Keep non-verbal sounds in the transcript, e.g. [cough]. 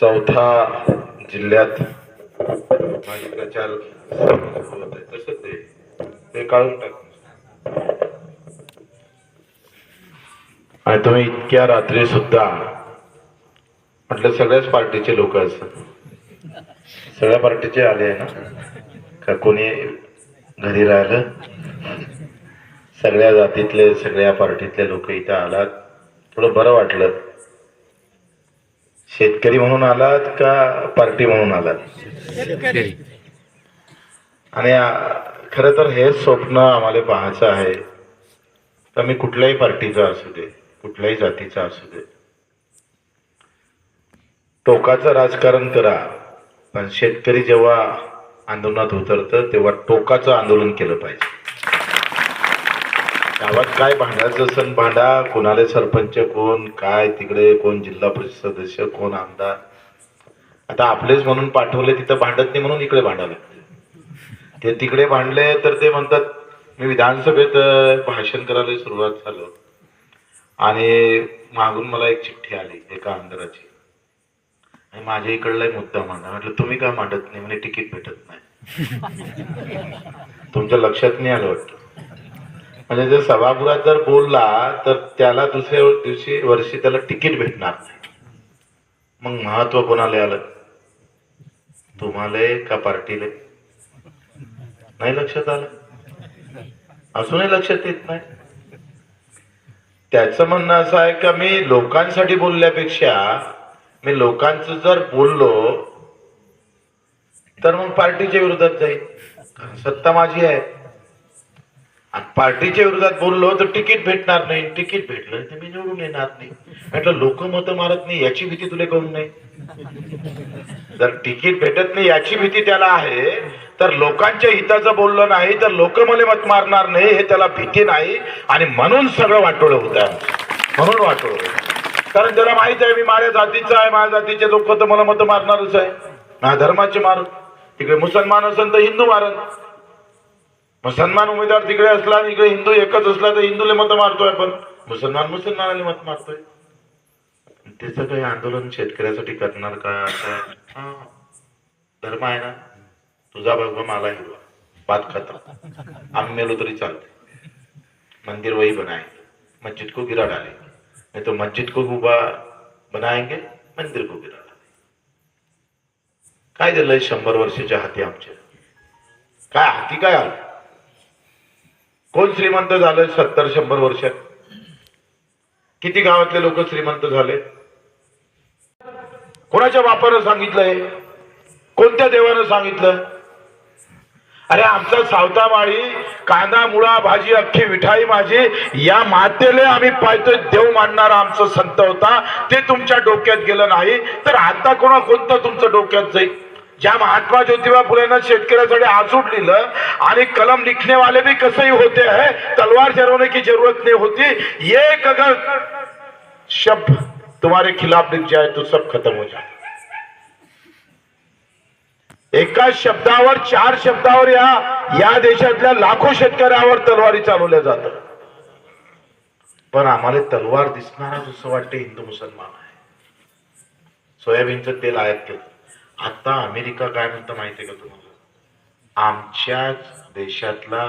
चौथा जिल्ह्यात माझी प्रचार होत आहे. तसं ते ते काढून टाक. आणि तुम्ही इतक्या रात्री सुद्धा म्हटलं सगळ्याच पार्टीचे लोक असतात. सगळ्या पार्टीचे आले ना? का कोणी घरी राहिलं? सगळ्या जातीतले सगळ्या पार्टीतले लोक इथं आलात. थोडं बरं वाटलं. शेतकरी म्हणून आलात का पार्टी म्हणून आलात? आणि खरं तर हे स्वप्न आम्हाला पाहायचं आहे. तर मी कुठल्याही पार्टीचा असू दे कुठल्याही जातीचा असू दे. टोकाचं राजकारण करा पण शेतकरी जेव्हा आंदोलनात उतरतं तेव्हा टोकाचं आंदोलन केलं पाहिजे. गावात काय भांडायचं सण भांडा कोणाले सरपंच कोण काय तिकडे कोण जिल्हा परिषद सदस्य कोण आमदार? आता आपलेच म्हणून पाठवले तिथं भांडत नाही म्हणून इकडे भांडावं लागते ते तिकडे भांडले तर ते म्हणतात मी विधानसभेत भाषण करायला सुरुवात झालो. आणि मागून मला एक चिठ्ठी आली एका आमदाराची. आणि माझ्या इकडलाही मुद्दा मांडा म्हटलं तुम्ही का मांडत नाही? म्हणे तिकीट भेटत नाही. [laughs] तुमच्या लक्षात नाही आलं वाटतं? म्हणजे जर सभागृहात जर बोलला तर त्याला दुसऱ्या दिवशी वर्षी त्याला तिकीट भेटणार नाही. मग महत्त्व कोणाला आलं? तुम्हाला का पार्टीले? नाही लक्षात आलं? अजूनही लक्षात येत नाही. त्याचं म्हणणं असं आहे का मी लोकांसाठी बोलल्यापेक्षा मी लोकांचं जर बोललो तर मग पार्टीच्या विरोधात जाईल सत्ता माझी आहे. पार्टीच्या विरोधात बोललो तर तिकीट भेटणार नाही. तिकीट भेटलं तर मी निवडून येणार नाही. म्हटलं लोक मत मारत नाही याची भीती तुला कळून नाही? जर तिकीट भेटत नाही याची भीती त्याला आहे तर लोकांच्या हिताचं बोललं नाही तर लोक मला मत मारणार नाही हे त्याला भीती नाही. आणि म्हणून सगळं वाटोळं होतं म्हणून वाटोळं कारण त्याला माहीत आहे मी माझ्या जातीचा आहे माझ्या जातीचे लोक तर मला मत मारणारच आहे. माझ्या धर्माचे मारू तिकडे मुसलमान असेल तर हिंदू मारत. मुसलमान उमेदवार तिकडे असला आणि इकडे हिंदू एकच असला तर हिंदूला मत मारतोय आपण. मुसलमान मुसलमानाला मत मारतोय. त्याचं काही आंदोलन शेतकऱ्यासाठी करणार का? असं धर्म आहे ना? तुझा भगवा मला हिरवा भात खतम. आम्ही मेलो तरी चालते मंदिर वही बनाये मस्जिद को गिरा डालेंगे. नहीं तो मस्जिद को उभा बनाएंगे मंदिर को गिरा डालेंगे. काय दिलंय शंभर वर्षाच्या हाती आमच्या? काय हाती काय आलं? कोण श्रीमंत झालं सत्तर शंभर वर्षात किती गावातले लोक श्रीमंत झाले? कोणाच्या बापानं सांगितलंय? कोणत्या देवानं सांगितलं? अरे आमचा सावता माळी कांदा मुळा भाजी अख्खी मिठाई माझी या मातेले आम्ही पाहतोय देव मानणारा आमचा संत होता ते तुमच्या डोक्यात गेलं नाही तर आता कोणा कोणतं तुमचं डोक्यात जाईल? ज्या महात्मा ज्योतिबा फुलेनं शेतकऱ्यासाठी आसूट लिहिलं आणि कलम लिखने वाले भी कसंही होते है तलवार चलवने की जरूरत नहीं होती एक अगर शब्द तुम्हारे खिलाफ लिख जाए तो सब खत्म हो जाए। एका शब्दावर चार शब्दावर या या देशातल्या लाखो शेतकऱ्यावर तलवारी चालवल्या जातात. पण आम्हाला तलवार दिसणारा जसं वाटते हिंदू मुसलमान आहे. सोयाबीनचं तेल आयात केलं. आता अमेरिका काय म्हणतं माहितीये का तुम्हाला? आमच्याच देशातला